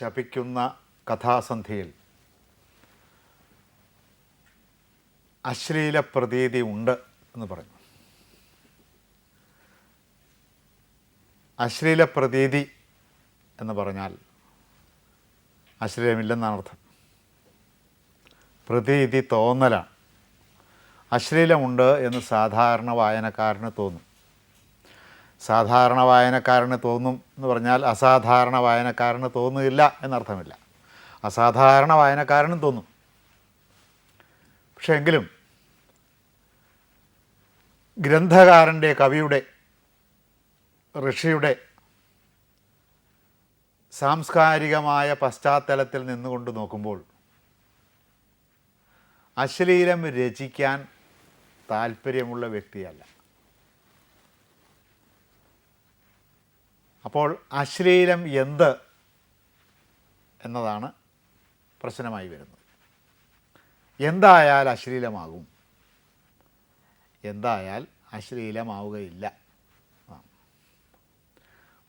ശപിക്കുന്ന കഥാസന്ധിയിൽ അശ്ലീല പ്രതീതി ഉണ്ട് എന്ന് പറഞ്ഞു. അശ്ലീല പ്രതീതി എന്ന് പറഞ്ഞാൽ അശ്ലീലമില്ലെന്നാണ് അർത്ഥം. പ്രതീതി തോന്നലാണ്. അശ്ലീലമുണ്ട് എന്ന് സാധാരണ വായനക്കാരന് തോന്നും. സാധാരണ വായനക്കാരന് തോന്നും എന്ന് പറഞ്ഞാൽ അസാധാരണ വായനക്കാരന് തോന്നുകയില്ല എന്നർത്ഥമില്ല. അസാധാരണ വായനക്കാരനും തോന്നും. പക്ഷേ എങ്കിലും ഗ്രന്ഥകാരന്റെ കവിയുടെ ഋഷിയുടെ സാംസ്കാരികമായ പശ്ചാത്തലത്തിൽ നിന്നുകൊണ്ട് നോക്കുമ്പോൾ അശ്ലീലം രചിക്കാൻ താല്പര്യമുള്ള വ്യക്തിയല്ല. അപ്പോൾ അശ്ലീലം എന്ത് എന്നതാണ് പ്രശ്നമായി വരുന്നത്. എന്തായാൽ അശ്ലീലമാകും. എന്തായാൽ അശ്ലീലമാവുകയില്ല.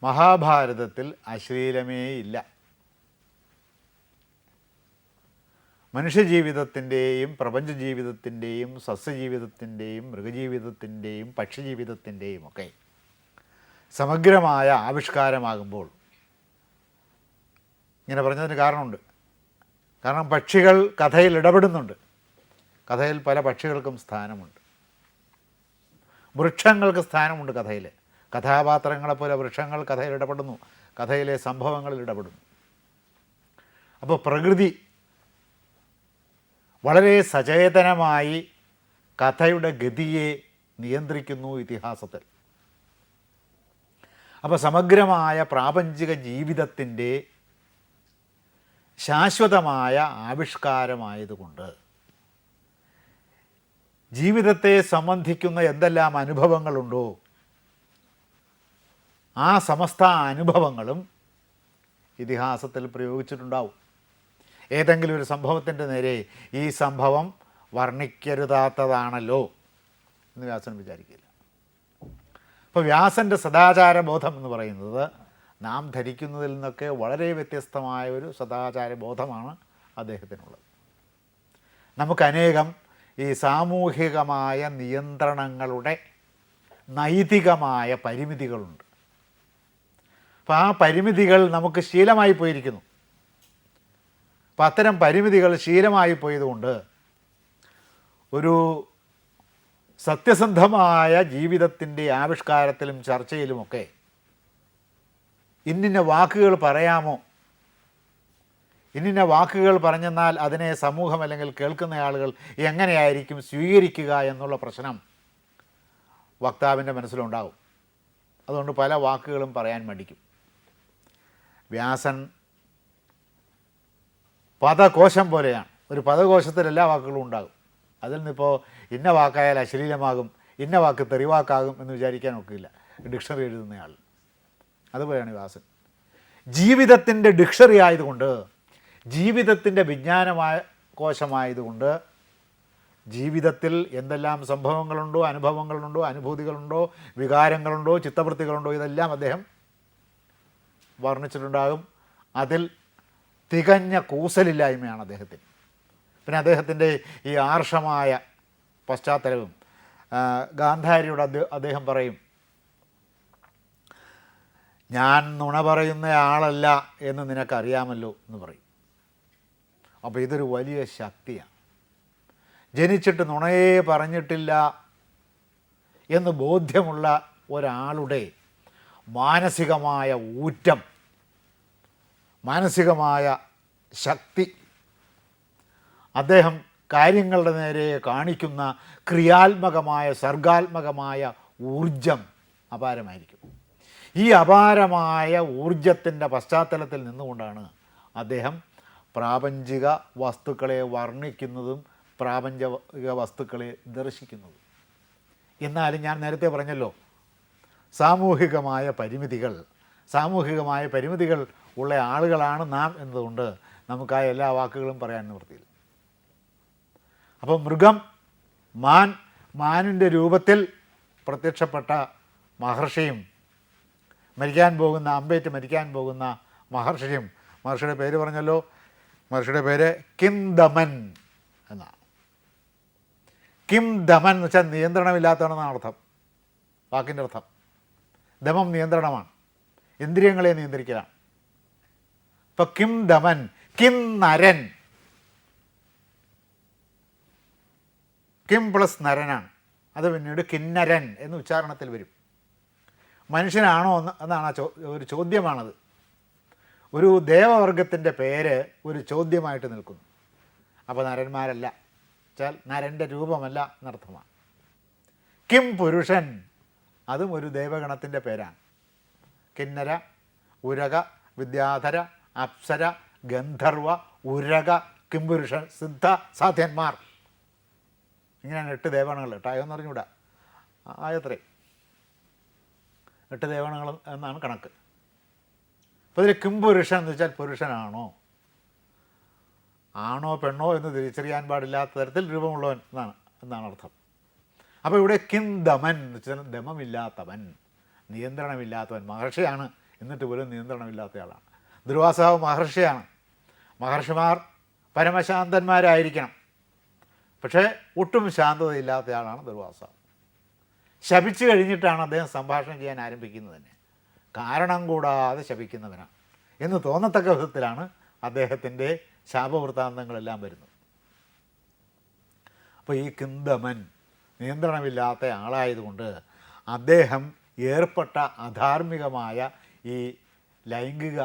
മഹാഭാരതത്തിൽ അശ്ലീലമേ ഇല്ല. മനുഷ്യജീവിതത്തിന്റെയും പ്രപഞ്ച ജീവിതത്തിന്റെയും സസ്യജീവിതത്തിന്റെയും മൃഗജീവിതത്തിന്റെയും പക്ഷിജീവിതത്തിന്റെയും ഒക്കെ സമഗ്രമായ ആവിഷ്കാരമാകുമ്പോൾ. ഇങ്ങനെ പറഞ്ഞതിന് കാരണമുണ്ട്. കാരണം പക്ഷികൾ കഥയിൽ ഇടപെടുന്നുണ്ട്. കഥയിൽ പല പക്ഷികൾക്കും സ്ഥാനമുണ്ട്. വൃക്ഷങ്ങൾക്ക് സ്ഥാനമുണ്ട് കഥയിൽ കഥാപാത്രങ്ങളെപ്പോലെ വൃക്ഷങ്ങൾ കഥയിൽ ഇടപെടുന്നു. കഥയിലെ സംഭവങ്ങളിൽ ഇടപെടുന്നു. അപ്പോൾ പ്രകൃതി വളരെ സചേതനമായി കഥയുടെ ഗതിയെ നിയന്ത്രിക്കുന്നു ഇതിഹാസത്തിൽ. അപ്പോൾ സമഗ്രമായ പ്രാപഞ്ചിക ജീവിതത്തിന്റെ ശാശ്വതമായ ആവിഷ്കാരമായതുകൊണ്ട് ജീവിതത്തെ സംബന്ധിക്കുന്ന എന്തെല്ലാം അനുഭവങ്ങളുണ്ടോ ആ സമസ്ത അനുഭവങ്ങളും ഇതിഹാസത്തിൽ പ്രയോഗിച്ചിട്ടുണ്ടാവും. ഏതെങ്കിലും ഒരു സംഭവത്തിന്റെ നേരെ ഈ സംഭവം വർണിക്കരുതാത്തതാണല്ലോ എന്ന് വ്യാസൻ വിചാരിക്കില്ല. അപ്പോൾ വ്യാസന്റെ സദാചാര ബോധം എന്ന് പറയുന്നത് നാം ധരിക്കുന്നതിൽ നിന്നൊക്കെ വളരെ വ്യത്യസ്തമായ ഒരു സദാചാര ബോധമാണ് അദ്ദേഹത്തിനുള്ളത്. നമുക്കനേകം ഈ സാമൂഹികമായ നിയന്ത്രണങ്ങളുടെ നൈതികമായ പരിമിതികളുണ്ട്. അപ്പോൾ ആ പരിമിതികൾ നമുക്ക് ശീലമായി പോയിരിക്കുന്നു. അപ്പം അത്തരം പരിമിതികൾ ശീലമായി പോയതുകൊണ്ട് ഒരു സത്യസന്ധമായ ജീവിതത്തിന്റെ ആവിഷ്കാരത്തിലും ചർച്ചയിലുമൊക്കെ ഇന്നിന്ന വാക്കുകൾ പറയാമോ? ഇന്നിന്ന വാക്കുകൾ പറഞ്ഞെന്നാൽ അതിനെ സമൂഹം അല്ലെങ്കിൽ കേൾക്കുന്ന ആളുകൾ എങ്ങനെയായിരിക്കും സ്വീകരിക്കുക എന്നുള്ള പ്രശ്നം വക്താവിന്റെ മനസ്സിലുണ്ടാകും അതുകൊണ്ട് പല വാക്കുകളും പറയാൻ മടിക്കും. വ്യാസൻ പദകോശം പോലെയാണ്. ഒരു പദകോശത്തിൽ എല്ലാ വാക്കുകളും ഉണ്ടാകും. അതിൽ നിന്നിപ്പോൾ ഇന്ന വാക്കായാൽ അശ്ലീലമാകും ഇന്ന വാക്ക് തെറിവാക്കാകും എന്ന് വിചാരിക്കാൻ ഒക്കില്ല. ഡിക്ഷണറി എഴുതുന്നയാൾ അതുപോലെയാണ് വാസൻ ജീവിതത്തിന്റെ ഡിക്ഷണറി ആയതുകൊണ്ട് ജീവിതത്തിന്റെ വിജ്ഞാനമായ കോശമായതുകൊണ്ട് ജീവിതത്തിൽ എന്തെല്ലാം സംഭവങ്ങളുണ്ടോ അനുഭവങ്ങളുണ്ടോ അനുഭൂതികളുണ്ടോ വികാരങ്ങളുണ്ടോ ചിത്തവൃത്തികളുണ്ടോ ഇതെല്ലാം അദ്ദേഹം വർണിച്ചിട്ടുണ്ടാകും. അതിൽ തികഞ്ഞ കൂസലില്ലായ്മയാണ് അദ്ദേഹത്തിന്. പിന്നെ അദ്ദേഹത്തിന്റെ ഈ ആർഷമായ പശ്ചാത്തലവും ഗാന്ധാരിയോട് അദ്ദേഹം പറയും ഞാൻ നുണ പറയുന്ന ആളല്ല എന്ന് നിനക്കറിയാമല്ലോ എന്ന് പറയും. അപ്പോൾ ഇതൊരു വലിയ ശക്തിയാണ് ജനിച്ചിട്ട് നുണയെ പറഞ്ഞിട്ടില്ല എന്ന് ബോധ്യമുള്ള ഒരാളുടെ മാനസികമായ ഊറ്റം മാനസികമായ ശക്തി അദ്ദേഹം കാര്യങ്ങളുടെ നേരെ കാണിക്കുന്ന ക്രിയാത്മകമായ സർഗാത്മകമായ ഊർജം അപാരമായിരിക്കും. ഈ അപാരമായ ഊർജത്തിന്റെ പശ്ചാത്തലത്തിൽ നിന്നുകൊണ്ടാണ് അദ്ദേഹം പ്രാപഞ്ചിക വസ്തുക്കളെ വർണിക്കുന്നതും പ്രാപഞ്ചിക വസ്തുക്കളെ ദർശിക്കുന്നതും. എന്നാലും ഞാൻ നേരത്തെ പറഞ്ഞല്ലോ സാമൂഹികമായ പരിമിതികൾ സാമൂഹികമായ പരിമിതികൾ ഉള്ള ആളുകളാണ് നാം എന്നതുകൊണ്ട് നമുക്ക് ആ എല്ലാ വാക്കുകളും പറയാൻ നിവൃത്തിയില്ല. അപ്പോൾ മൃഗം മാൻ മാനിന്റെ രൂപത്തിൽ പ്രത്യക്ഷപ്പെട്ട മഹർഷിയും മരിക്കാൻ പോകുന്ന അമ്പേറ്റ് മരിക്കാൻ പോകുന്ന മഹർഷിയും. മഹർഷിയുടെ പേര് പറഞ്ഞല്ലോ. മഹർഷിയുടെ പേര് കിം ദമൻ എന്നാണ്. കിം ദമൻ എന്ന് വെച്ചാൽ നിയന്ത്രണമില്ലാത്തവനെന്നാണ് അർത്ഥം. വാക്കിന്റെ അർത്ഥം. ദമം നിയന്ത്രണമാണ്. ഇന്ദ്രിയങ്ങളെ നിയന്ത്രിക്കലാണ്. ഇപ്പം കിം ദമൻ കിം നരൻ കിം പ്ലസ് നരനാണ്. അത് പിന്നീട് കിന്നരൻ എന്ന് ഉച്ചാരണത്തിൽ വരും. മനുഷ്യനാണോ എന്ന് എന്നാണ് ആ ചോ ഒരു ചോദ്യമാണത്. ഒരു ദേവവർഗത്തിന്റെ പേര് ഒരു ചോദ്യമായിട്ട് നിൽക്കുന്നു. അപ്പോൾ നരന്മാരല്ല. വെച്ചാൽ നരന്റെ രൂപമല്ല എന്നർത്ഥമാണ്. കിം പുരുഷൻ അതും ഒരു ദേവഗണത്തിന്റെ പേരാണ്. കിന്നര ഉരക വിദ്യാധര അപ്സര ഗന്ധർവ ഉരക കിംപുരുഷൻ സിദ്ധ സാധ്യന്മാർ. ഇങ്ങനെയാണ് എട്ട് ദേവഗണങ്ങൾ എട്ടായെന്ന് പറഞ്ഞുകൂടാ. ആ- ആയത്രേ എട്ട് ദേവാണങ്ങൾ എന്നാണ് കണക്ക്. അപ്പോൾ ഇതിൽ കിംപുരുഷൻ എന്ന് വെച്ചാൽ പുരുഷനാണോ? ആണോ പെണ്ണോ എന്ന് തിരിച്ചറിയാൻ പാടില്ലാത്ത തരത്തിൽ രൂപമുള്ളവൻ എന്നാണ് എന്നാണ് അർത്ഥം. അപ്പോൾ ഇവിടെ കിം ദമൻ എന്ന് വെച്ചാൽ ദമമില്ലാത്തവൻ നിയന്ത്രണമില്ലാത്തവൻ മഹർഷിയാണ്. എന്നിട്ട് പോലും നിയന്ത്രണമില്ലാത്തയാളാണ്. ദുർവാസാവ് മഹർഷിയാണ്. മഹർഷിമാർ പരമശാന്തന്മാരായിരിക്കണം. പക്ഷേ ഒട്ടും ശാന്തതയില്ലാത്തയാളാണ് ദുർവാസ. ശപിച്ചു കഴിഞ്ഞിട്ടാണ് അദ്ദേഹം സംഭാഷണം ചെയ്യാൻ ആരംഭിക്കുന്നത് തന്നെ. കാരണം കൂടാതെ ശപിക്കുന്നവനാണ് എന്ന് തോന്നത്തക്ക വിധത്തിലാണ് അദ്ദേഹത്തിന്റെ ശാപവൃത്താന്തങ്ങളെല്ലാം വരുന്നത്. അപ്പോൾ ഈ കിന്ദമൻ നിയന്ത്രണമില്ലാത്ത ആളായതുകൊണ്ട് അദ്ദേഹം ഏർപ്പെട്ട അധാർമികമായ ഈ ലൈംഗിക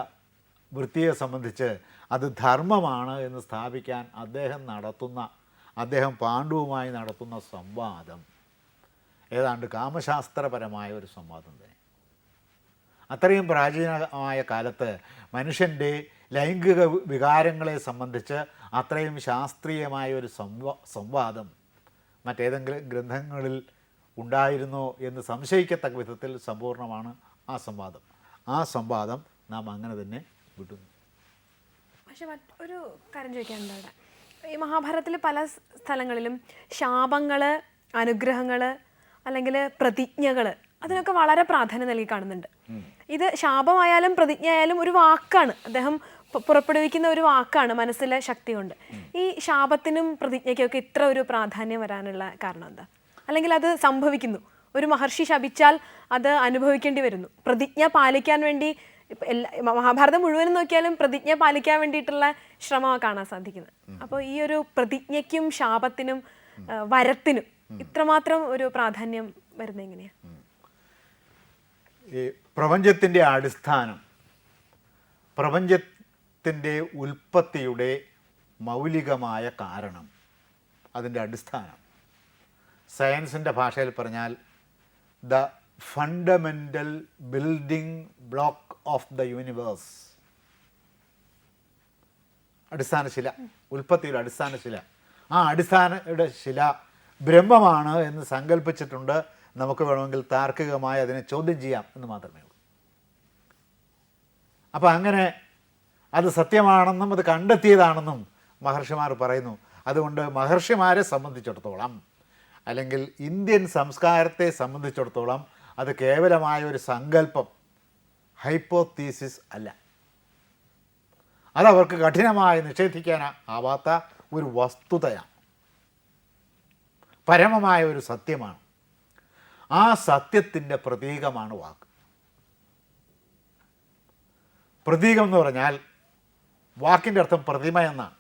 വൃത്തിയെ സംബന്ധിച്ച് അത് ധർമ്മമാണ് എന്ന് സ്ഥാപിക്കാൻ അദ്ദേഹം നടത്തുന്ന അദ്ദേഹം പാണ്ഡുവുമായി നടത്തുന്ന സംവാദം. ഏതാണ്ട് കാമശാസ്ത്രപരമായ ഒരു സംവാദം തന്നെ. അത്രയും പ്രാചീനമായ കാലത്ത് മനുഷ്യന്റെ ലൈംഗിക വികാരങ്ങളെ സംബന്ധിച്ച് അത്രയും ശാസ്ത്രീയമായ ഒരു സംവാ സംവാദം മറ്റേതെങ്കിലും ഗ്രന്ഥങ്ങളിൽ ഉണ്ടായിരുന്നോ എന്ന് സംശയിക്കത്തക്ക വിധത്തിൽ സമ്പൂർണമാണ് ആ സംവാദം. ആ സംവാദം നാം അങ്ങനെ തന്നെ വിടുന്നു. പക്ഷെ മറ്റൊരു കാര്യം ചോദിക്കാനുണ്ട് അവിടെ. ഈ മഹാഭാരതത്തിൽ പല സ്ഥലങ്ങളിലും ശാപങ്ങൾ അനുഗ്രഹങ്ങൾ അല്ലെങ്കിൽ പ്രതിജ്ഞകൾ അതിനൊക്കെ വളരെ പ്രാധാന്യം നൽകി കാണുന്നുണ്ട്. ഇത് ശാപമായാലും പ്രതിജ്ഞ ആയാലും ഒരു വാക്കാണ്. അദ്ദേഹം പുറപ്പെടുവിക്കുന്ന ഒരു വാക്കാണ് മനസ്സിലെ ശക്തി കൊണ്ട്. ഈ ശാപത്തിനും പ്രതിജ്ഞയ്ക്കൊക്കെ ഇത്ര ഒരു പ്രാധാന്യം വരാനുള്ള കാരണം എന്താ? അല്ലെങ്കിൽ അത് സംഭവിക്കുന്നു. ഒരു മഹർഷി ശപിച്ചാൽ അത് അനുഭവിക്കേണ്ടി വരുന്നു. പ്രതിജ്ഞ പാലിക്കാൻ വേണ്ടി ഇപ്പൊ എല്ലാ മഹാഭാരതം മുഴുവനും നോക്കിയാലും പ്രതിജ്ഞ പാലിക്കാൻ വേണ്ടിയിട്ടുള്ള ശ്രമമാണ് കാണാൻ സാധിക്കുന്നത്. അപ്പോൾ ഈ ഒരു പ്രതിജ്ഞയ്ക്കും ശാപത്തിനും വരത്തിനും ഇത്രമാത്രം ഒരു പ്രാധാന്യം വരുന്നത് എങ്ങനെയാണ് ഈ പ്രപഞ്ചത്തിന്റെ അടിസ്ഥാനം പ്രപഞ്ചത്തിന്റെ ഉൽപ്പത്തിയുടെ മൗലികമായ കാരണം അതിന്റെ അടിസ്ഥാനം. സയൻസിന്റെ ഭാഷയിൽ പറഞ്ഞാൽ the fundamental building block of the universe അടിസ്ഥാന ശില. ഉൽപ്പത്തിയുടെ അടിസ്ഥാന ശില. ആ അടിസ്ഥാനയുടെ ശില ബ്രഹ്മമാണ് എന്ന് സങ്കല്പിച്ചിട്ടുണ്ട് നമുക്ക് വേണമെങ്കിൽ താർക്കികമായി അതിനെ ചോദ്യം ചെയ്യാം എന്ന് മാത്രമേ ഉള്ളൂ. അപ്പോൾ അങ്ങനെ അത് സത്യമാണെന്നും അത് കണ്ടെത്തിയതാണെന്നും മഹർഷിമാർ പറയുന്നു. അതുകൊണ്ട് മഹർഷിമാരെ സംബന്ധിച്ചിടത്തോളം അല്ലെങ്കിൽ ഇന്ത്യൻ സംസ്കാരത്തെ സംബന്ധിച്ചിടത്തോളം അത് കേവലമായ ഒരു സങ്കല്പം ഹൈപ്പോത്തീസിസ് അല്ല. അതവർക്ക് കഠിനമായി നിഷേധിക്കാൻ ആവാത്ത ഒരു വസ്തുതയാണ്. പരമമായ ഒരു സത്യമാണ്. ആ സത്യത്തിന്റെ പ്രതീകമാണ് വാക്ക്. പ്രതീകം എന്ന് പറഞ്ഞാൽ വാക്കിന്റെ അർത്ഥം പ്രതിമ എന്നാണ്.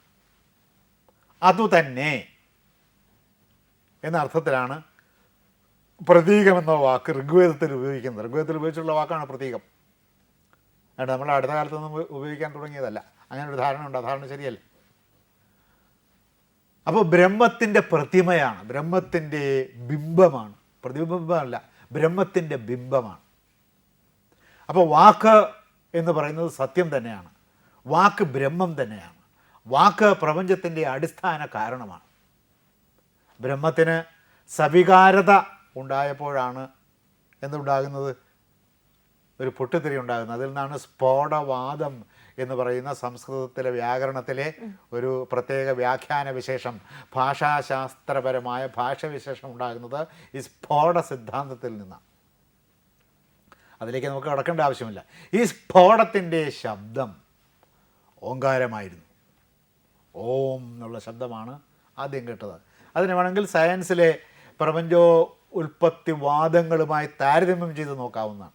അതുതന്നെ എന്ന അർത്ഥത്തിലാണ് പ്രതീകം എന്ന വാക്ക് ഋഗ്വേദത്തിൽ ഉപയോഗിക്കുന്നത്. ഋഗ്വേദത്തിൽ ഉപയോഗിച്ചുള്ള വാക്കാണ് പ്രതീകം. അതുകൊണ്ട് നമ്മൾ അടുത്ത കാലത്തൊന്നും ഉപയോഗിക്കാൻ തുടങ്ങിയതല്ല. അങ്ങനെ ഒരു ധാരണ ഉണ്ട്. ആ ധാരണ ശരിയല്ല? അപ്പോൾ ബ്രഹ്മത്തിന്റെ പ്രതിമയാണ്. ബ്രഹ്മത്തിന്റെ ബിംബമാണ്. പ്രതിബിംബമല്ല ബ്രഹ്മത്തിന്റെ ബിംബമാണ്. അപ്പോൾ വാക്ക് എന്ന് പറയുന്നത് സത്യം തന്നെയാണ്. വാക്ക് ബ്രഹ്മം തന്നെയാണ്. വാക്ക് പ്രപഞ്ചത്തിന്റെ അടിസ്ഥാന കാരണമാണ്. ബ്രഹ്മത്തിന് സവികാരത ഉണ്ടായപ്പോഴാണ് എന്തുണ്ടാകുന്നത്? ഒരു പൊട്ടിത്തെറി ഉണ്ടാകുന്നത്. അതിൽ നിന്നാണ് സ്ഫോടവാദം എന്ന് പറയുന്ന സംസ്കൃതത്തിലെ വ്യാകരണത്തിലെ ഒരു പ്രത്യേക വ്യാഖ്യാന വിശേഷം ഭാഷാശാസ്ത്രപരമായ ഭാഷവിശേഷം ഉണ്ടാകുന്നത് ഈ സ്ഫോട സിദ്ധാന്തത്തിൽ നിന്നാണ്. അതിലേക്ക് നമുക്ക് കടക്കേണ്ട ആവശ്യമില്ല. ഈ സ്ഫോടത്തിന്റെ ശബ്ദം ഓങ്കാരമായിരുന്നു. ഓം എന്നുള്ള ശബ്ദമാണ് ആദ്യം കേട്ടത്. അതിന് വേണമെങ്കിൽ സയൻസിലെ പ്രപഞ്ചോ ഉൽപ്പത്തി വാദങ്ങളുമായി താരതമ്യം ചെയ്ത് നോക്കാവുന്നതാണ്.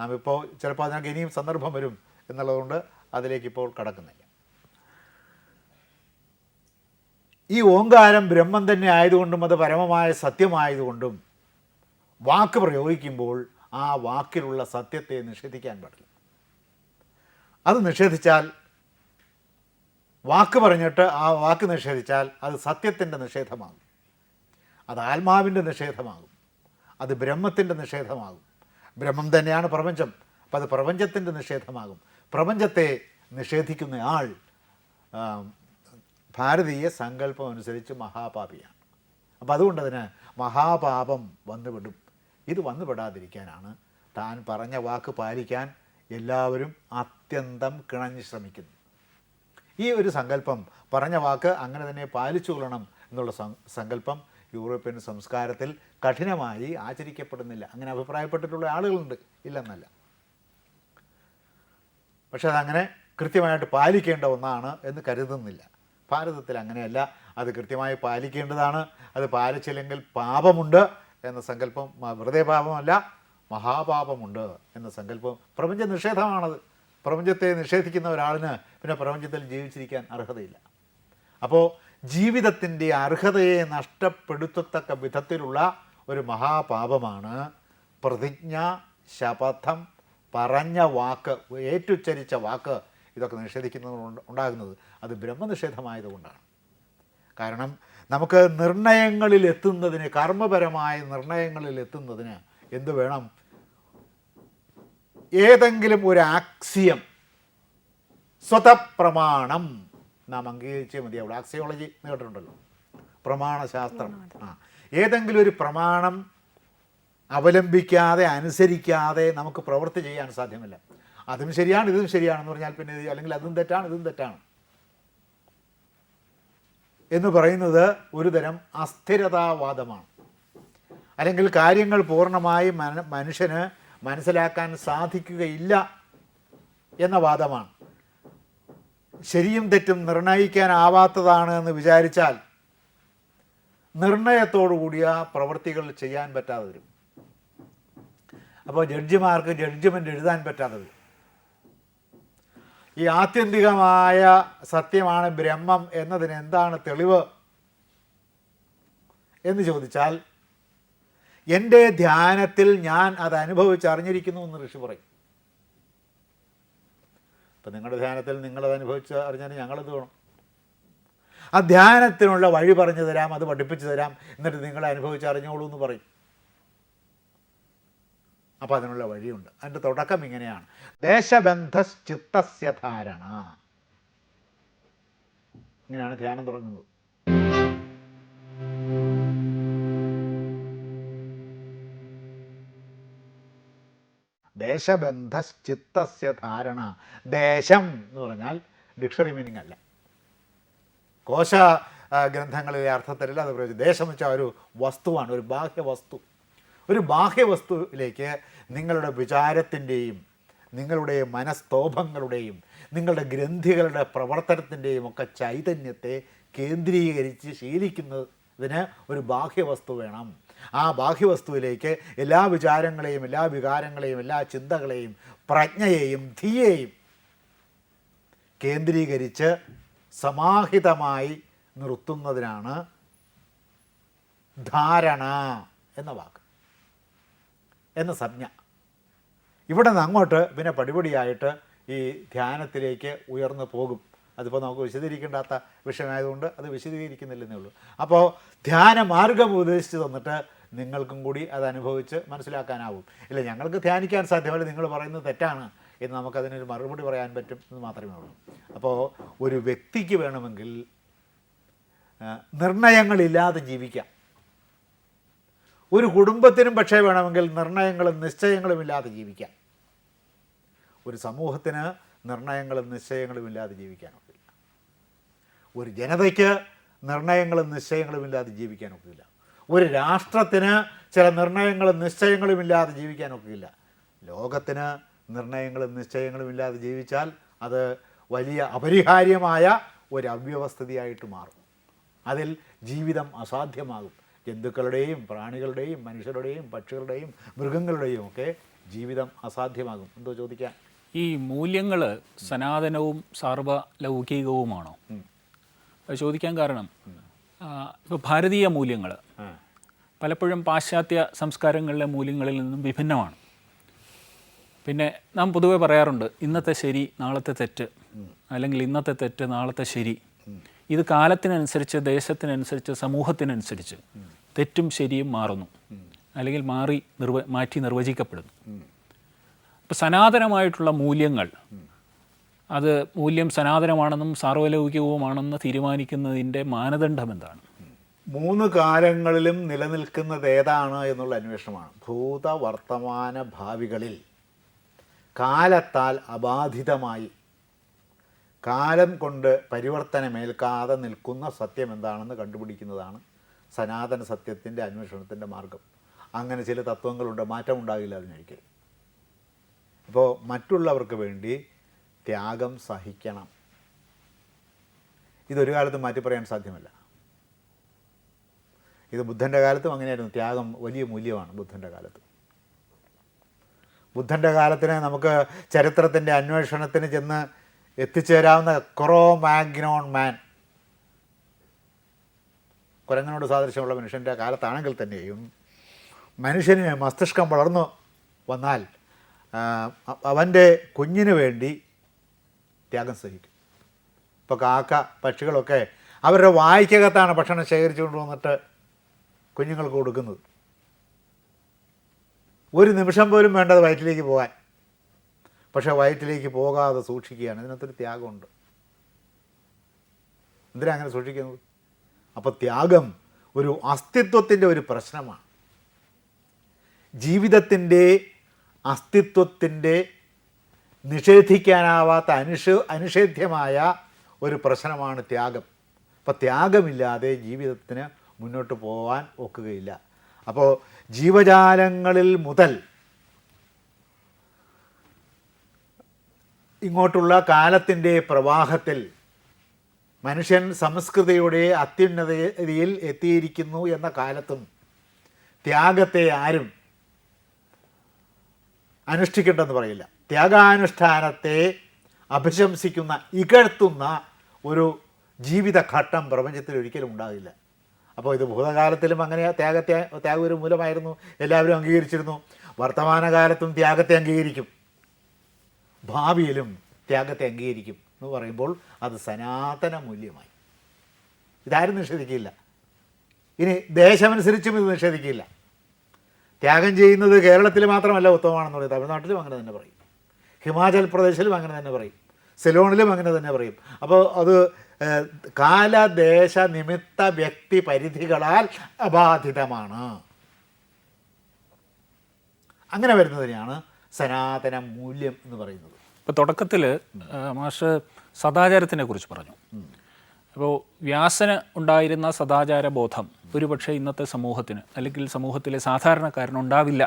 നാം ഇപ്പോൾ ചിലപ്പോൾ അതിനൊക്കെ ഇനിയും സന്ദർഭം വരും എന്നുള്ളതുകൊണ്ട് അതിലേക്ക് ഇപ്പോൾ കടക്കുന്നില്ല. ഈ ഓങ്കാരം ബ്രഹ്മം തന്നെ ആയതുകൊണ്ടും അത് പരമമായ സത്യമായതുകൊണ്ടും വാക്ക് പ്രയോഗിക്കുമ്പോൾ ആ വാക്കിലുള്ള സത്യത്തെ നിഷേധിക്കാൻ പാടില്ല. അത് നിഷേധിച്ചാൽ വാക്ക് പറഞ്ഞിട്ട് ആ വാക്ക് നിഷേധിച്ചാൽ അത് സത്യത്തിന്റെ നിഷേധമാകും. അത് ആത്മാവിന്റെ നിഷേധമാകും. അത് ബ്രഹ്മത്തിന്റെ നിഷേധമാകും. ബ്രഹ്മം തന്നെയാണ് പ്രപഞ്ചം. അപ്പം അത് പ്രപഞ്ചത്തിന്റെ നിഷേധമാകും. പ്രപഞ്ചത്തെ നിഷേധിക്കുന്ന ആൾ ഭാരതീയ സങ്കല്പം അനുസരിച്ച് മഹാപാപിയാണ്. അപ്പം അതുകൊണ്ട് അതിന് മഹാപാപം വന്നുപെടും ഇത് വന്നുപെടാതിരിക്കാനാണ് താൻ പറഞ്ഞ വാക്ക് പാലിക്കാൻ എല്ലാവരും അത്യന്തം കിണഞ്ഞ് ശ്രമിക്കുന്നു. ഈ ഒരു സങ്കല്പം പറഞ്ഞ വാക്ക് അങ്ങനെ തന്നെ പാലിച്ചു കൊള്ളണം എന്നുള്ള സങ്കല്പം യൂറോപ്യൻ സംസ്കാരത്തിൽ കഠിനമായി ആചരിക്കപ്പെടുന്നില്ല. അങ്ങനെ അഭിപ്രായപ്പെട്ടിട്ടുള്ള ആളുകളുണ്ട്. ഇല്ലെന്നല്ല. പക്ഷെ അതങ്ങനെ കൃത്യമായിട്ട് പാലിക്കേണ്ട ഒന്നാണ് എന്ന് കരുതുന്നില്ല. ഭാരതത്തിൽ അങ്ങനെയല്ല. അത് കൃത്യമായി പാലിക്കേണ്ടതാണ്. അത് പാലിച്ചില്ലെങ്കിൽ പാപമുണ്ട് എന്ന സങ്കല്പം വെറുതെ പാപമല്ല മഹാപാപമുണ്ട് എന്ന സങ്കല്പം പ്രപഞ്ച നിഷേധമാണത്. പ്രപഞ്ചത്തെ നിഷേധിക്കുന്ന ഒരാളിന് പിന്നെ പ്രപഞ്ചത്തിൽ ജീവിച്ചിരിക്കാൻ അർഹതയില്ല. അപ്പോൾ ജീവിതത്തിന്റെ അർഹതയെ നഷ്ടപ്പെടുത്തത്തക്ക വിധത്തിലുള്ള ഒരു മഹാപാപമാണ് പ്രതിജ്ഞ ശപഥം പറഞ്ഞ വാക്ക് ഏറ്റുച്ചരിച്ച വാക്ക് ഇതൊക്കെ നിഷേധിക്കുന്നത് ഉണ്ടാകുന്നത് അത് ബ്രഹ്മനിഷേധമായതുകൊണ്ടാണ്. കാരണം നമുക്ക് നിർണയങ്ങളിൽ എത്തുന്നതിന് കർമ്മപരമായ നിർണയങ്ങളിൽ എത്തുന്നതിന് എന്ത് വേണം? ഏതെങ്കിലും ഒരു ആക്സിയം സ്വതപ്രമാണം നാം അംഗീകരിച്ചേ മതിയാവുള്ളൂ ആക്സിയോളജി എന്ന് കേട്ടിട്ടുണ്ടല്ലോ. പ്രമാണശാസ്ത്രം. ആ. ഏതെങ്കിലും ഒരു പ്രമാണം അവലംബിക്കാതെ അനുസരിക്കാതെ നമുക്ക് പ്രവൃത്തി ചെയ്യാൻ സാധ്യമല്ല. അതും ശരിയാണ് ഇതും ശരിയാണെന്ന് പറഞ്ഞാൽ പിന്നെ അല്ലെങ്കിൽ അതും തെറ്റാണ് ഇതും തെറ്റാണ്. എന്ന് പറയുന്നത് ഒരു തരം അസ്ഥിരതാവാദമാണ്. അല്ലെങ്കിൽ കാര്യങ്ങൾ പൂർണമായി മന മനുഷ്യന് മനസ്സിലാക്കാൻ സാധിക്കുകയില്ല എന്ന വാദമാണ്. ശരിയും തെറ്റും നിർണയിക്കാനാവാത്തതാണ് എന്ന് വിചാരിച്ചാൽ നിർണയത്തോടു കൂടിയ പ്രവൃത്തികൾ ചെയ്യാൻ പറ്റാതെ വരും. അപ്പോൾ ജഡ്ജിമാർക്ക് ജഡ്ജ്മെന്റ് എഴുതാൻ പറ്റാതെ വരും. ഈ ആത്യന്തികമായ സത്യമാണ് ബ്രഹ്മം എന്നതിന് എന്താണ് തെളിവ്? എന്ന് ചോദിച്ചാൽ എന്റെ ധ്യാനത്തിൽ ഞാൻ അത് അനുഭവിച്ചറിഞ്ഞിരിക്കുന്നു എന്ന് ഋഷി പറയും. അപ്പം നിങ്ങളുടെ ധ്യാനത്തിൽ നിങ്ങളത് അനുഭവിച്ച് അറിഞ്ഞാൽ ഞങ്ങളത് വേണം. ആ ധ്യാനത്തിനുള്ള വഴി പറഞ്ഞു തരാം അത് പഠിപ്പിച്ചു തരാം എന്നിട്ട് നിങ്ങളെ അനുഭവിച്ച് അറിഞ്ഞോളൂ എന്ന് പറയും. അപ്പോൾ അതിനുള്ള വഴിയുണ്ട്. അതിന്റെ തുടക്കം ഇങ്ങനെയാണ്. ദേശബന്ധ ചിത്തസ്യ ധാരണ. ഇങ്ങനെയാണ് ധ്യാനം തുടങ്ങുന്നത്. ദേശബന്ധ ചിത്തസ്യ ധാരണ. ദേശം എന്ന് പറഞ്ഞാൽ ഡിക്ഷണറി മീനിങ് അല്ല. കോശ ഗ്രന്ഥങ്ങളിലെ അർത്ഥത്തിലല്ല അത് പ്രയോഗിച്ചു ദേശം വെച്ചാൽ ഒരു വസ്തുവാണ് ഒരു ബാഹ്യ വസ്തു. ഒരു ബാഹ്യ വസ്തുവിലേക്ക് നിങ്ങളുടെ വിചാരത്തിന്റെയും നിങ്ങളുടെ മനസ്തോഭങ്ങളുടെയും നിങ്ങളുടെ ഗ്രന്ഥികളുടെ പ്രവർത്തനത്തിന്റെയും ഒക്കെ ചൈതന്യത്തെ കേന്ദ്രീകരിച്ച് ശീലിക്കുന്നതിന് ഒരു ബാഹ്യവസ്തു വേണം. ആ ബാഹ്യവസ്തുവിലേക്ക് എല്ലാ വിചാരങ്ങളെയും എല്ലാ വികാരങ്ങളെയും എല്ലാ ചിന്തകളെയും പ്രജ്ഞയെയും ധിയെയും കേന്ദ്രീകരിച്ച് സമാഹിതമായി നിർത്തുന്നതിനാണ് ധാരണ എന്ന വാക്ക് എന്ന സംജ്ഞ. ഇവിടെ നിന്ന് അങ്ങോട്ട് പിന്നെ പടിപടിയായിട്ട് ഈ ധ്യാനത്തിലേക്ക് ഉയർന്നു പോകും. അതിപ്പോൾ നമുക്ക് വിശദീകരിക്കേണ്ടാത്ത വിഷയമായതുകൊണ്ട് അത് വിശദീകരിക്കുന്നില്ലെന്നേ ഉള്ളൂ. അപ്പോൾ ധ്യാന മാർഗം ഉപദേശിച്ച് തന്നിട്ട് നിങ്ങൾക്കും കൂടി അത് അനുഭവിച്ച് മനസ്സിലാക്കാനാവും. ഇല്ല ഞങ്ങൾക്ക് ധ്യാനിക്കാൻ സാധ്യമല്ല നിങ്ങൾ പറയുന്നത് തെറ്റാണ് എന്ന് നമുക്കതിനൊരു മറുപടി പറയാൻ പറ്റും എന്ന് മാത്രമേ ഉള്ളൂ. അപ്പോൾ ഒരു വ്യക്തിക്ക് വേണമെങ്കിൽ നിർണയങ്ങളില്ലാതെ ജീവിക്കാം. ഒരു കുടുംബത്തിനും പക്ഷേ വേണമെങ്കിൽ നിർണയങ്ങളും നിശ്ചയങ്ങളും ഇല്ലാതെ ജീവിക്കാം. ഒരു സമൂഹത്തിന് നിർണയങ്ങളും നിശ്ചയങ്ങളും ഇല്ലാതെ ജീവിക്കാനൊക്കില്ല ഒരു ജനതയ്ക്ക് നിർണയങ്ങളും നിശ്ചയങ്ങളും ഇല്ലാതെ ജീവിക്കാനൊക്കില്ല ഒരു രാഷ്ട്രത്തിന് ചില നിർണയങ്ങളും നിശ്ചയങ്ങളും ഇല്ലാതെ ജീവിക്കാനൊക്കില്ല ലോകത്തിന് നിർണയങ്ങളും നിശ്ചയങ്ങളും ഇല്ലാതെ ജീവിച്ചാൽ അത് വലിയ അപരിഹാര്യമായ ഒരു അവ്യവസ്ഥിതിയായിട്ട് മാറും. അതിൽ ജീവിതം അസാധ്യമാകും. ജന്തുക്കളുടെയും പ്രാണികളുടെയും മനുഷ്യരുടെയും പക്ഷികളുടെയും മൃഗങ്ങളുടെയും ഒക്കെ ജീവിതം അസാധ്യമാകും. എന്തോ ചോദിക്കാൻ? ഈ മൂല്യങ്ങൾ സനാതനവും സാർവലൗകികവുമാണോ? ചോദിക്കാൻ കാരണം ഇപ്പോൾ ഭാരതീയ മൂല്യങ്ങൾ പലപ്പോഴും പാശ്ചാത്യ സംസ്കാരങ്ങളിലെ മൂല്യങ്ങളിൽ നിന്നും വിഭിന്നമാണ്. പിന്നെ നാം പൊതുവെ പറയാറുണ്ട് ഇന്നത്തെ ശരി നാളത്തെ തെറ്റ്. അല്ലെങ്കിൽ ഇന്നത്തെ തെറ്റ് നാളത്തെ ശരി. ഇത് കാലത്തിനനുസരിച്ച് ദേശത്തിനനുസരിച്ച് സമൂഹത്തിനനുസരിച്ച് തെറ്റും ശരിയും മാറുന്നു. അല്ലെങ്കിൽ മാറി നിർവ മാറ്റി നിർവചിക്കപ്പെടുന്നു. അപ്പോൾ സനാതനമായിട്ടുള്ള മൂല്യങ്ങൾ അത് മൂല്യം സനാതനമാണെന്നും സാർവലൗകികവുമാണെന്ന് തീരുമാനിക്കുന്നതിന്റെ മാനദണ്ഡം എന്താണ് മൂന്ന് കാലങ്ങളിലും നിലനിൽക്കുന്നത് ഏതാണ് എന്നുള്ള അന്വേഷണമാണ്. ഭൂത വർത്തമാന ഭാവികളിൽ കാലത്താൽ അബാധിതമായി കാലം കൊണ്ട് പരിവർത്തനമേൽക്കാതെ നിൽക്കുന്ന സത്യം എന്താണെന്ന് കണ്ടുപിടിക്കുന്നതാണ് സനാതന സത്യത്തിന്റെ അന്വേഷണത്തിന്റെ മാർഗം. അങ്ങനെ ചില തത്വങ്ങളുണ്ട് മാറ്റമുണ്ടാകില്ല അതിനൊരിക്കൽ. അപ്പോൾ മറ്റുള്ളവർക്ക് വേണ്ടി ത്യാഗം സഹിക്കണം. ഇതൊരു കാലത്തും മാറ്റി പറയാൻ സാധ്യമല്ല. ഇത് ബുദ്ധന്റെ കാലത്തും അങ്ങനെയായിരുന്നു. ത്യാഗം വലിയ മൂല്യമാണ് ബുദ്ധന്റെ കാലത്ത്. ബുദ്ധന്റെ കാലത്തിന് നമുക്ക് ചരിത്രത്തിന്റെ അന്വേഷണത്തിന് ചെന്ന് എത്തിച്ചേരാവുന്ന കൊറോ മാഗ്നോൺ മാൻ. കുരങ്ങനോട് സാദൃശ്യമുള്ള മനുഷ്യന്റെ കാലത്താണെങ്കിൽ തന്നെയും മനുഷ്യന് മസ്തിഷ്കം വളർന്നു വന്നാൽ അവന്റെ കുഞ്ഞിന് വേണ്ടി ത്യാഗം സഹിക്കും. ഇപ്പോൾ കാക്ക പക്ഷികളൊക്കെ അവരുടെ വായിക്കകത്താണ് ഭക്ഷണം ശേഖരിച്ചുകൊണ്ട് വന്നിട്ട് കുഞ്ഞുങ്ങൾക്ക് കൊടുക്കുന്നത്. ഒരു നിമിഷം പോലും വേണ്ടത് വയറ്റിലേക്ക് പോകാൻ. പക്ഷേ വയറ്റിലേക്ക് പോകാതെ സൂക്ഷിക്കുകയാണ്. ഇതിനകത്തൊരു ത്യാഗമുണ്ട്. എന്തിനാ അങ്ങനെ സൂക്ഷിക്കുന്നത്? അപ്പോൾ ത്യാഗം ഒരു അസ്തിത്വത്തിന്റെ ഒരു പ്രശ്നമാണ്. ജീവിതത്തിന്റെ അസ്തിത്വത്തിന്റെ നിഷേധിക്കാനാവാത്ത അനുഷ അനുഷേധ്യമായ ഒരു പ്രശ്നമാണ് ത്യാഗം. അപ്പോൾ ത്യാഗമില്ലാതെ ജീവിതത്തിന് മുന്നോട്ട് പോകാൻ ഒക്കുകയില്ല. അപ്പോൾ ജീവജാലങ്ങളിൽ മുതൽ ഇങ്ങോട്ടുള്ള കാലത്തിന്റെ പ്രവാഹത്തിൽ മനുഷ്യൻ സംസ്കൃതിയുടെ അത്യുന്നതയിൽ എത്തിയിരിക്കുന്നു എന്ന കാലത്തും ത്യാഗത്തെ ആരും അനുഷ്ഠിക്കേണ്ടെന്ന് പറയില്ല. ത്യാഗാനുഷ്ഠാനത്തെ അഭിശംസിക്കുന്ന ഇകഴ്ത്തുന്ന ഒരു ജീവിതഘട്ടം പ്രപഞ്ചത്തിൽ ഒരിക്കലും ഉണ്ടാകില്ല. അപ്പോൾ ഇത് ഭൂതകാലത്തിലും അങ്ങനെ ത്യാഗ ത്യാഗം ഒരു മൂലമായിരുന്നു. എല്ലാവരും അംഗീകരിച്ചിരുന്നു. വർത്തമാനകാലത്തും ത്യാഗത്തെ അംഗീകരിക്കും. ഭാവിയിലും ത്യാഗത്തെ അംഗീകരിക്കും എന്ന് പറയുമ്പോൾ അത് സനാതന മൂല്യമായി. ഇതാരും നിഷേധിക്കില്ല. ഇനി ദേശമനുസരിച്ചും ഇത് നിഷേധിക്കില്ല. ത്യാഗം ചെയ്യുന്നത് കേരളത്തിൽ മാത്രമല്ല ഉത്തമമാണെന്നുള്ളത് തമിഴ്നാട്ടിലും അങ്ങനെ തന്നെ പറയും. ഹിമാചൽ പ്രദേശിലും അങ്ങനെ തന്നെ പറയും. സെലോണിലും അങ്ങനെ തന്നെ പറയും. അപ്പോൾ അത് കാലദേശ നിമിത്ത വ്യക്തി പരിധികളാൽ അബാധിതമാണ്. അങ്ങനെ വരുന്നതിനെയാണ് സനാതന മൂല്യം എന്ന് പറയുന്നത്. ഇപ്പോൾ തുടക്കത്തിൽ മാഷ് സദാചാരത്തിനെ കുറിച്ച് പറഞ്ഞു. അപ്പോൾ വ്യാസന് ഉണ്ടായിരുന്ന സദാചാര ബോധം ഒരുപക്ഷെ ഇന്നത്തെ സമൂഹത്തിന് അല്ലെങ്കിൽ സമൂഹത്തിലെ സാധാരണക്കാരന് ഉണ്ടാവില്ല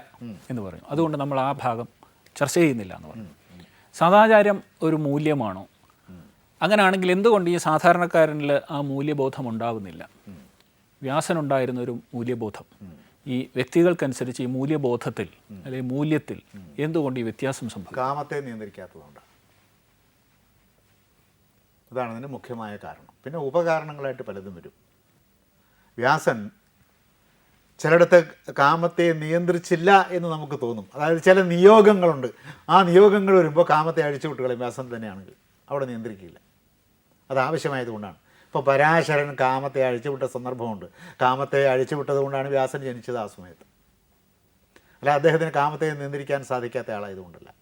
എന്ന് പറയും. അതുകൊണ്ട് നമ്മൾ ആ ഭാഗം ചർച്ച ചെയ്യുന്നില്ല എന്ന് പറഞ്ഞു സദാചാരം ഒരു മൂല്യമാണോ? അങ്ങനെയാണെങ്കിൽ എന്തുകൊണ്ട് ഈ സാധാരണക്കാരനിൽ ആ മൂല്യബോധം ഉണ്ടാവുന്നില്ല? വ്യാസനുണ്ടായിരുന്ന ഒരു മൂല്യബോധം. ഈ വ്യക്തികൾക്കനുസരിച്ച് ഈ മൂല്യബോധത്തിൽ അല്ലെങ്കിൽ മൂല്യത്തിൽ എന്തുകൊണ്ട് ഈ വ്യത്യാസം സംഭവിക്കും? കാമത്തെ നിയന്ത്രിക്കാത്തതുകൊണ്ട് അതാണ് അതിന് മുഖ്യമായ കാരണം. പിന്നെ ഉപകാരണങ്ങളായിട്ട് പലതും വരും. വ്യാസൻ ചിലയിടത്ത് കാമത്തെ നിയന്ത്രിച്ചില്ല എന്ന് നമുക്ക് തോന്നും. അതായത് ചില നിയോഗങ്ങളുണ്ട്. ആ നിയോഗങ്ങൾ വരുമ്പോൾ കാമത്തെ അഴിച്ചു വിട്ടുകളയും വ്യാസം തന്നെയാണെങ്കിൽ അവിടെ നിയന്ത്രിക്കില്ല. അത് ആവശ്യമായതുകൊണ്ടാണ്. ഇപ്പോൾ പരാശരൻ കാമത്തെ അഴിച്ചുവിട്ട സന്ദർഭമുണ്ട്. കാമത്തെ അഴിച്ചുവിട്ടത് കൊണ്ടാണ് വ്യാസൻ ജനിച്ചത് ആ സമയത്ത്. അല്ല അദ്ദേഹത്തിന് കാമത്തെ നിയന്ത്രിക്കാൻ സാധിക്കാത്ത ആളായതുകൊണ്ടല്ല.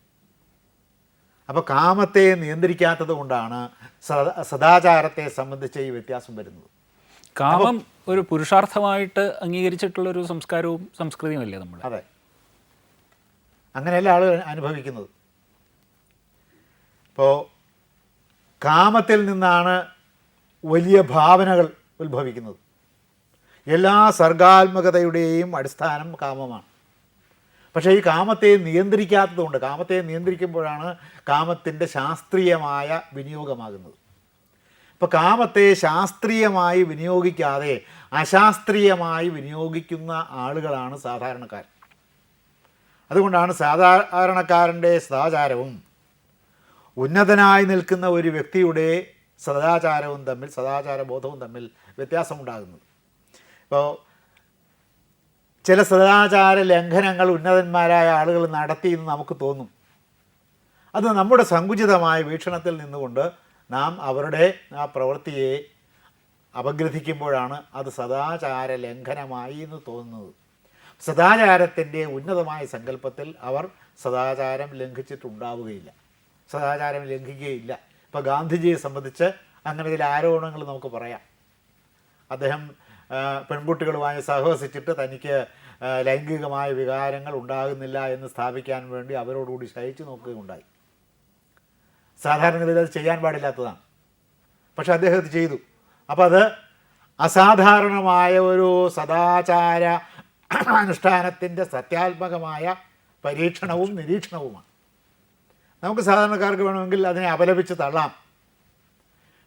അപ്പോൾ കാമത്തെ നിയന്ത്രിക്കാത്തത് കൊണ്ടാണ് സദാചാരത്തെ സംബന്ധിച്ച് ഈ വ്യത്യാസം വരുന്നത്. കാമം ഒരു പുരുഷാർത്ഥമായിട്ട് അംഗീകരിച്ചിട്ടുള്ള ഒരു സംസ്കാരവും സംസ്കൃതിയുമല്ലേ നമ്മൾ അതെ. അങ്ങനെയല്ല ആളുകൾ അനുഭവിക്കുന്നത്? ഇപ്പോൾ കാമത്തിൽ നിന്നാണ് വലിയ ഭാവനകൾ ഉത്ഭവിക്കുന്നത്. എല്ലാ സർഗാത്മകതയുടെയും അടിസ്ഥാനം കാമമാണ്. പക്ഷേ ഈ കാമത്തെ നിയന്ത്രിക്കാത്തതുകൊണ്ട് കാമത്തെ നിയന്ത്രിക്കുമ്പോഴാണ് കാമത്തിന്റെ ശാസ്ത്രീയമായ വിനിയോഗമാകുന്നത്. ഇപ്പോൾ കാമത്തെ ശാസ്ത്രീയമായി വിനിയോഗിക്കാതെ അശാസ്ത്രീയമായി വിനിയോഗിക്കുന്ന ആളുകളാണ് സാധാരണക്കാർ. അതുകൊണ്ടാണ് സാധാരണക്കാരന്റെ സദാചാരവും ഉന്നതനായി നിൽക്കുന്ന ഒരു വ്യക്തിയുടെ സദാചാരവും തമ്മിൽ സദാചാര ബോധവും തമ്മിൽ വ്യത്യാസമുണ്ടാകുന്നത്. ഇപ്പോൾ ചില സദാചാര ലംഘനങ്ങൾ ഉന്നതന്മാരായ ആളുകൾ നടത്തിയെന്ന് നമുക്ക് തോന്നും. അത് നമ്മുടെ സങ്കുചിതമായ വീക്ഷണത്തിൽ നിന്നുകൊണ്ട് നാം അവരുടെ ആ പ്രവൃത്തിയെ അപഗ്രഥിക്കുമ്പോഴാണ് അത് സദാചാര ലംഘനമായി എന്ന് തോന്നുന്നത്. സദാചാരത്തിന്റെ ഉന്നതമായ സങ്കല്പത്തിൽ അവർ സദാചാരം ലംഘിച്ചിട്ടുണ്ടാവുകയില്ല. സദാചാരം ലംഘിക്കുകയില്ല. ഇപ്പോൾ ഗാന്ധിജിയെ സംബന്ധിച്ച് അങ്ങനെ ചില ആരോപണങ്ങൾ നമുക്ക് പറയാം. അദ്ദേഹം പെൺകുട്ടികളുമായി സഹവസിച്ചിട്ട് തനിക്ക് ലൈംഗികമായ വികാരങ്ങൾ ഉണ്ടാകുന്നില്ല എന്ന് സ്ഥാപിക്കാൻ വേണ്ടി അവരോടുകൂടി ശയിച്ചു നോക്കുകയുണ്ടായി. സാധാരണഗതിയിൽ അത് ചെയ്യാൻ പാടില്ലാത്തതാണ്. പക്ഷെ അദ്ദേഹം അത് ചെയ്തു. അപ്പോൾ അത് അസാധാരണമായ ഒരു സദാചാര അനുഷ്ഠാനത്തിന്റെ സത്യാത്മകമായ പരീക്ഷണവും നിരീക്ഷണവുമാണ്. നമുക്ക് സാധാരണക്കാർക്ക് വേണമെങ്കിൽ അതിനെ അപലപിച്ച് തള്ളാം.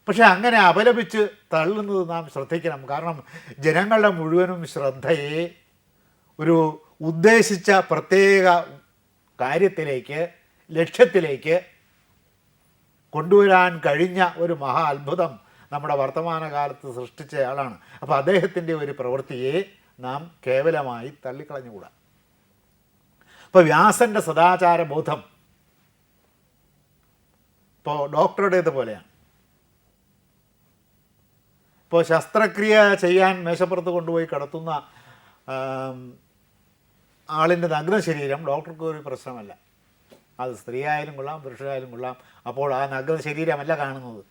പക്ഷെ അങ്ങനെ അപലപിച്ച് തള്ളുന്നത് നാം ശ്രദ്ധിക്കണം. കാരണം ജനങ്ങളുടെ മുഴുവനും ശ്രദ്ധയെ ഒരു ഉദ്ദേശിച്ച പ്രത്യേക കാര്യത്തിലേക്ക് ലക്ഷ്യത്തിലേക്ക് കൊണ്ടുവരാൻ കഴിഞ്ഞ ഒരു മഹാ അത്ഭുതം നമ്മുടെ വർത്തമാനകാലത്ത് സൃഷ്ടിച്ചയാളാണ് അപ്പോൾ അദ്ദേഹത്തിന്റെ ഒരു പ്രവൃത്തിയെ നാം കേവലമായി തള്ളിക്കളഞ്ഞുകൂടാ. ഇപ്പോൾ വ്യാസന്റെ സദാചാര ബോധം ഇപ്പോൾ ഡോക്ടറുടേത് പോലെയാണ്. ഇപ്പോൾ ശസ്ത്രക്രിയ ചെയ്യാൻ മേശപ്പുറത്ത് കൊണ്ടുപോയി കിടത്തുന്ന ആളിന്റെ നഗ്ന ശരീരം ഡോക്ടർക്ക് ഒരു പ്രശ്നമല്ല. അത് സ്ത്രീ ആയാലും കൊള്ളാം പുരുഷനായാലും കൊള്ളാം. അപ്പോൾ ആ നഗ്ന ശരീരമല്ല കാണുന്നത്.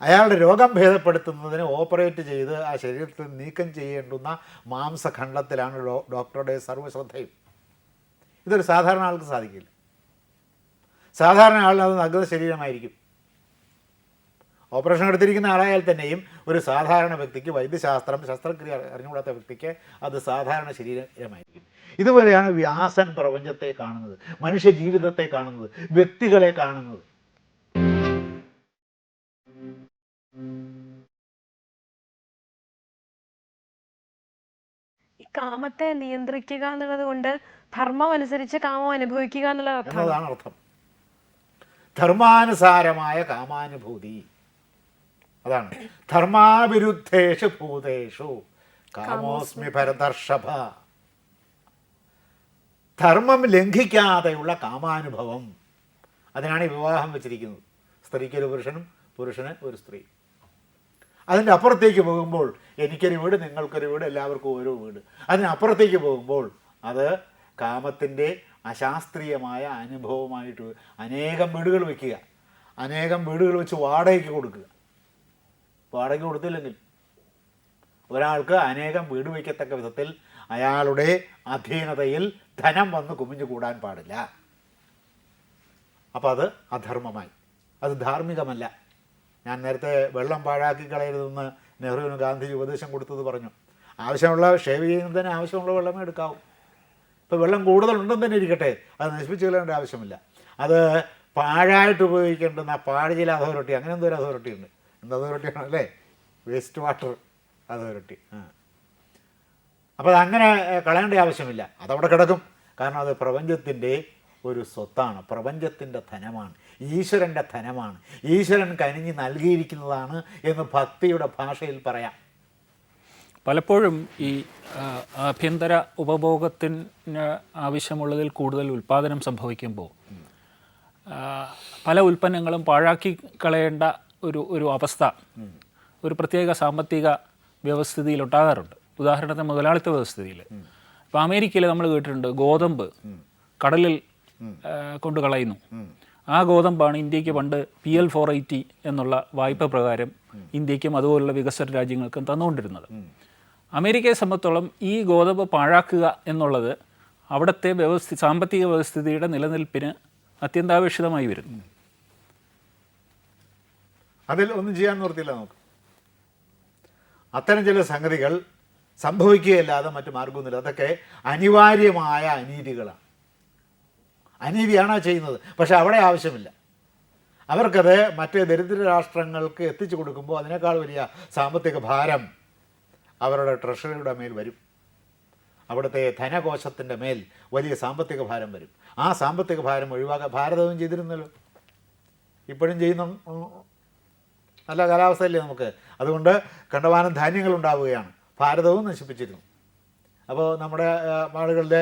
അയാളുടെ രോഗം ഭേദപ്പെടുത്തുന്നതിന് ഓപ്പറേറ്റ് ചെയ്ത് ആ ശരീരത്തിൽ നീക്കം ചെയ്യേണ്ടുന്ന മാംസഖണ്ഡത്തിലാണ് ഡോക്ടറുടെ സർവശ്രദ്ധയും. ഇതൊരു സാധാരണ ആൾക്ക് സാധിക്കില്ല. സാധാരണ ആളിന് അത് നഗ്ന ശരീരമായിരിക്കും. ഓപ്പറേഷൻ എടുത്തിരിക്കുന്ന ആളായാൽ തന്നെയും ഒരു സാധാരണ വ്യക്തിക്ക് വൈദ്യശാസ്ത്രം ശസ്ത്രക്രിയ അറിഞ്ഞുകൂടാത്ത വ്യക്തിക്ക് അത് സാധാരണ ശരീരമായിരിക്കും. ഇതുപോലെയാണ് വ്യാസൻ പ്രപഞ്ചത്തെ കാണുന്നത് മനുഷ്യ ജീവിതത്തെ കാണുന്നത് വ്യക്തികളെ കാണുന്നത്. കാമത്തെ നിയന്ത്രിക്കുക എന്നുള്ളത് കൊണ്ട് ധർമ്മം അനുസരിച്ച് കാമം അനുഭവിക്കുക എന്നുള്ള അർത്ഥം. ധർമാനുസാരമായ കാമാനുഭൂതി. അതാണ്. ധർമാവിരുദ്ധേഷു ഭൂതേഷു. കാമോസ്മി. ഭരതർഷഭ. ധർമ്മം ലംഘിക്കാതെയുള്ള കാമാനുഭവം. അതിനാണ് വിവാഹം വെച്ചിരിക്കുന്നത്. സ്ത്രീക്കൊരു പുരുഷനും പുരുഷന് ഒരു സ്ത്രീ. അതിന്റെ അപ്പുറത്തേക്ക് പോകുമ്പോൾ എനിക്കൊരു വീട് നിങ്ങൾക്കൊരു വീട് എല്ലാവർക്കും ഓരോ വീട്. അതിനപ്പുറത്തേക്ക് പോകുമ്പോൾ അത് കാമത്തിന്റെ അശാസ്ത്രീയമായ അനുഭവമായിട്ട് അനേകം വീടുകൾ വയ്ക്കുക അനേകം വീടുകൾ വെച്ച് വാടകയ്ക്ക് കൊടുക്കുക. വാടക കൊടുത്തില്ലെങ്കിൽ ഒരാൾക്ക് അനേകം വീട് വയ്ക്കത്തക്ക വിധത്തിൽ അയാളുടെ അധീനതയിൽ ധനം വന്ന് കുമിഞ്ഞു കൂടാൻ പാടില്ല. അപ്പോൾ അത് അധർമ്മമായി. അത് ധാർമ്മികമല്ല. ഞാൻ നേരത്തെ വെള്ളം പാഴാക്കി കളയരുതെന്ന് നെഹ്റുവിന് ഗാന്ധിജി ഉപദേശം കൊടുത്തത് പറഞ്ഞു. ആവശ്യമുള്ള ഷേവ് ചെയ്യുന്നതിന് ആവശ്യമുള്ള വെള്ളമേ എടുക്കാവൂ. ഇപ്പോൾ വെള്ളം കൂടുതലുണ്ടെന്ന് തന്നെ ഇരിക്കട്ടെ. അത് നശിപ്പിച്ച് കളയേണ്ട ആവശ്യമില്ല. അത് പാഴായിട്ട് ഉപയോഗിക്കേണ്ടുന്ന പാഴ്ചില അതോറിറ്റി അങ്ങനെ എന്തോ ഒരു അതോറിറ്റി ഉണ്ട്. എന്ത് അതോറിറ്റിയാണ് അല്ലേ? വേസ്റ്റ് വാട്ടർ അതോറിറ്റി ആ. അപ്പോൾ അതങ്ങനെ കളയേണ്ട ആവശ്യമില്ല. അതവിടെ കിടക്കും. കാരണം അത് പ്രപഞ്ചത്തിന്റെ ഒരു സ്വത്താണ് പ്രപഞ്ചത്തിന്റെ ധനമാണ് ഈശ്വരന്റെ ധനമാണ്. ഈശ്വരൻ കനിഞ്ഞ് നൽകിയിരിക്കുന്നതാണ് എന്ന് ഭക്തിയുടെ ഭാഷയിൽ പറയാം. പലപ്പോഴും ഈ ആഭ്യന്തര ഉപഭോഗത്തിന് ആവശ്യമുള്ളതിൽ കൂടുതൽ ഉൽപ്പാദനം സംഭവിക്കുമ്പോൾ പല ഉൽപ്പന്നങ്ങളും പാഴാക്കി കളയേണ്ട ഒരു ഒരു അവസ്ഥ ഒരു പ്രത്യേക സാമ്പത്തിക വ്യവസ്ഥിതിയിൽ ഉണ്ടാകാറുണ്ട്. ഉദാഹരണത്തിന് മുതലാളിത്ത വ്യവസ്ഥിതിയിൽ. ഇപ്പോൾ അമേരിക്കയിൽ നമ്മൾ കേട്ടിട്ടുണ്ട് ഗോതമ്പ് കടലിൽ കൊണ്ട് കളയുന്നു. ആ ഗോതമ്പാണ് ഇന്ത്യയ്ക്ക് പണ്ട് പി എൽ ഫോർ എയ്റ്റി എന്നുള്ള വായ്പ പ്രകാരം ഇന്ത്യക്കും അതുപോലുള്ള വികസന രാജ്യങ്ങൾക്കും തന്നുകൊണ്ടിരുന്നത്. അമേരിക്കയെ സംബന്ധിച്ചോളം ഈ ഗോതമ്പ് പാഴാക്കുക എന്നുള്ളത് അവിടുത്തെ വ്യവസ്ഥ സാമ്പത്തിക വ്യവസ്ഥിതിയുടെ നിലനിൽപ്പിന് അത്യന്താപേക്ഷിതമായി വരുന്നു. അതിൽ ഒന്നും ചെയ്യാൻ നിർത്തിയില്ല നമുക്ക്. അത്തരം ചില സംഗതികൾ സംഭവിക്കുകയല്ലാതെ മറ്റു മാർഗമൊന്നുമില്ല അതൊക്കെ അനിവാര്യമായ അനീതികളാണ്. അനീതിയാണ് ചെയ്യുന്നത്? പക്ഷെ അവിടെ ആവശ്യമില്ല. അവർക്കത് മറ്റ് ദരിദ്ര രാഷ്ട്രങ്ങൾക്ക് എത്തിച്ചു കൊടുക്കുമ്പോൾ അതിനേക്കാൾ വലിയ സാമ്പത്തിക ഭാരം അവരുടെ ട്രഷറിയുടെ മേൽ വരും. അവിടുത്തെ ധനകോശത്തിന്റെ മേൽ വലിയ സാമ്പത്തിക ഭാരം വരും. ആ സാമ്പത്തിക ഭാരം ഒഴിവാക്കാൻ ഭാരതവും ചെയ്തിരുന്നല്ലോ. ഇപ്പോഴും ചെയ്യുന്ന നല്ല കാലാവസ്ഥയല്ലേ നമുക്ക്? അതുകൊണ്ട് കണ്ടമാനം ധാന്യങ്ങൾ ഉണ്ടാവുകയാണ്. ഭാരതവും നശിപ്പിച്ചിരുന്നു. അപ്പോൾ നമ്മുടെ ആളുകളുടെ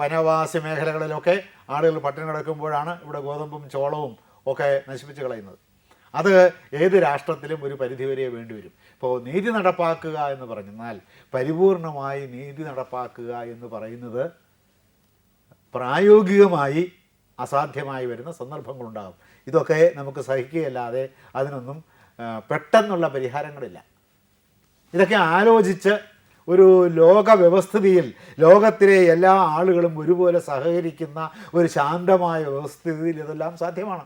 വനവാസി മേഖലകളിലൊക്കെ ആളുകൾ പട്ടിണി കിടക്കുമ്പോഴാണ് ഇവിടെ ഗോതമ്പും ചോളവും ഒക്കെ നശിപ്പിച്ച് കളയുന്നത്. അത് ഏത് രാഷ്ട്രത്തിലും ഒരു പരിധിവരെ വേണ്ടിവരും ഇപ്പോൾ നീതി നടപ്പാക്കുക എന്ന് പറഞ്ഞാൽ പരിപൂർണമായി നീതി നടപ്പാക്കുക എന്ന് പറയുന്നത് പ്രായോഗികമായി അസാധ്യമായി വരുന്ന സന്ദർഭങ്ങളുണ്ടാകും. ഇതൊക്കെ നമുക്ക് സഹിക്കുകയല്ലാതെ അതിനൊന്നും പെട്ടെന്നുള്ള പരിഹാരങ്ങളില്ല. ഇതൊക്കെ ആലോചിച്ച് ഒരു ലോക വ്യവസ്ഥിതിയിൽ ലോകത്തിലെ എല്ലാ ആളുകളും ഒരുപോലെ സഹകരിക്കുന്ന ഒരു ശാന്തമായ വ്യവസ്ഥിതിയിൽ ഇതെല്ലാം സാധ്യമാണ്.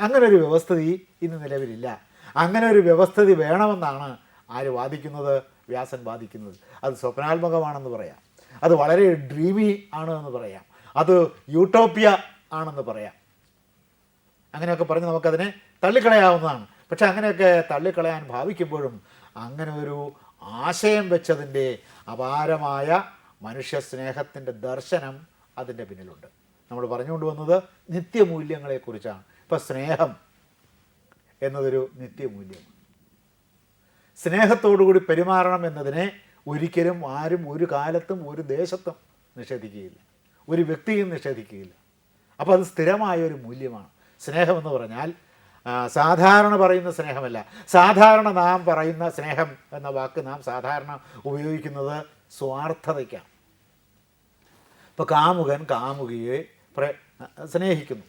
അങ്ങനെ ഒരു വ്യവസ്ഥിതി ഇന്ന് നിലവിലില്ല. അങ്ങനെ ഒരു വ്യവസ്ഥിതി വേണമെന്നാണ് ആര് വാദിക്കുന്നത്? വ്യാസൻ വാദിക്കുന്നത്. അത് സ്വപ്നാത്മകമാണെന്ന് പറയാം. അത് വളരെ ഡ്രീമി ആണ് എന്ന് പറയാം. അത് യൂട്ടോപ്യ ആണെന്ന് പറയാം. അങ്ങനെയൊക്കെ പറഞ്ഞ് നമുക്കതിനെ തള്ളിക്കളയാവുന്നതാണ്. പക്ഷെ അങ്ങനെയൊക്കെ തള്ളിക്കളയാൻ ഭാവിക്കുമ്പോഴും അങ്ങനെ ഒരു ആശയം വെച്ചതിന്റെ അപാരമായ മനുഷ്യ സ്നേഹത്തിന്റെ ദർശനം അതിന്റെ പിന്നിലുണ്ട്. നമ്മൾ പറഞ്ഞുകൊണ്ട് വന്നത് നിത്യമൂല്യങ്ങളെക്കുറിച്ചാണ്. ഇപ്പം സ്നേഹം എന്നതൊരു നിത്യമൂല്യമാണ്. സ്നേഹത്തോടുകൂടി പെരുമാറണം എന്നതിനെ ഒരിക്കലും ആരും ഒരു കാലത്തും ഒരു ദേശത്തും നിഷേധിക്കുകയില്ല. ഒരു വ്യക്തിയും നിഷേധിക്കുകയില്ല. അപ്പോൾ അത് സ്ഥിരമായ ഒരു മൂല്യമാണ്. സ്നേഹമെന്ന് പറഞ്ഞാൽ സാധാരണ പറയുന്ന സ്നേഹമല്ല. സാധാരണ നാം പറയുന്ന സ്നേഹം എന്ന വാക്ക് നാം സാധാരണ ഉപയോഗിക്കുന്നത് സ്വാർത്ഥതയ്ക്കാണ്. ഇപ്പോൾ കാമുകൻ കാമുകിയെ സ്നേഹിക്കുന്നു.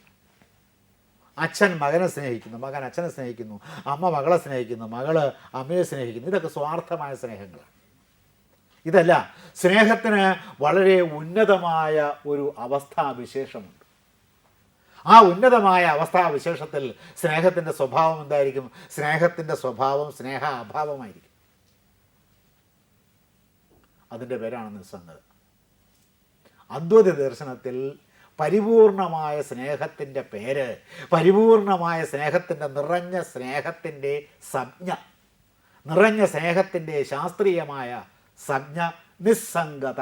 അച്ഛൻ മകനെ സ്നേഹിക്കുന്നു മകൻ അച്ഛനെ സ്നേഹിക്കുന്നു അമ്മ മകളെ സ്നേഹിക്കുന്നു മകൾ അമ്മയെ സ്നേഹിക്കുന്നു. ഇതൊക്കെ സ്വാർത്ഥമായ സ്നേഹങ്ങളാണ്. ഇതല്ല സ്നേഹത്തിന് വളരെ ഉന്നതമായ ഒരു അവസ്ഥാവിശേഷമുണ്ട് ആ ഉന്നതമായ അവസ്ഥാവിശേഷത്തിൽ സ്നേഹത്തിന്റെ സ്വഭാവം എന്തായിരിക്കും? സ്നേഹത്തിന്റെ സ്വഭാവം സ്നേഹ അഭാവമായിരിക്കും അതിന്റെ പേരാണ് നിസ്സംഗത അദ്വൈത ദർശനത്തിൽ പരിപൂർണമായ സ്നേഹത്തിന്റെ പേര് പരിപൂർണമായ സ്നേഹത്തിന്റെ നിറഞ്ഞ സ്നേഹത്തിന്റെ സംജ്ഞ നിറഞ്ഞ സ്നേഹത്തിന്റെ ശാസ്ത്രീയമായ സംജ്ഞ നിസ്സംഗത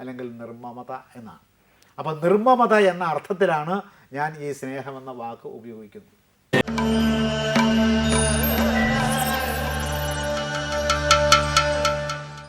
അല്ലെങ്കിൽ നിർമ്മമത എന്നാണ്. അപ്പോൾ നിർമ്മമത എന്ന അർത്ഥത്തിലാണ് ഞാൻ ഈ സ്നേഹം എന്ന വാക്ക് ഉപയോഗിക്കുന്നത്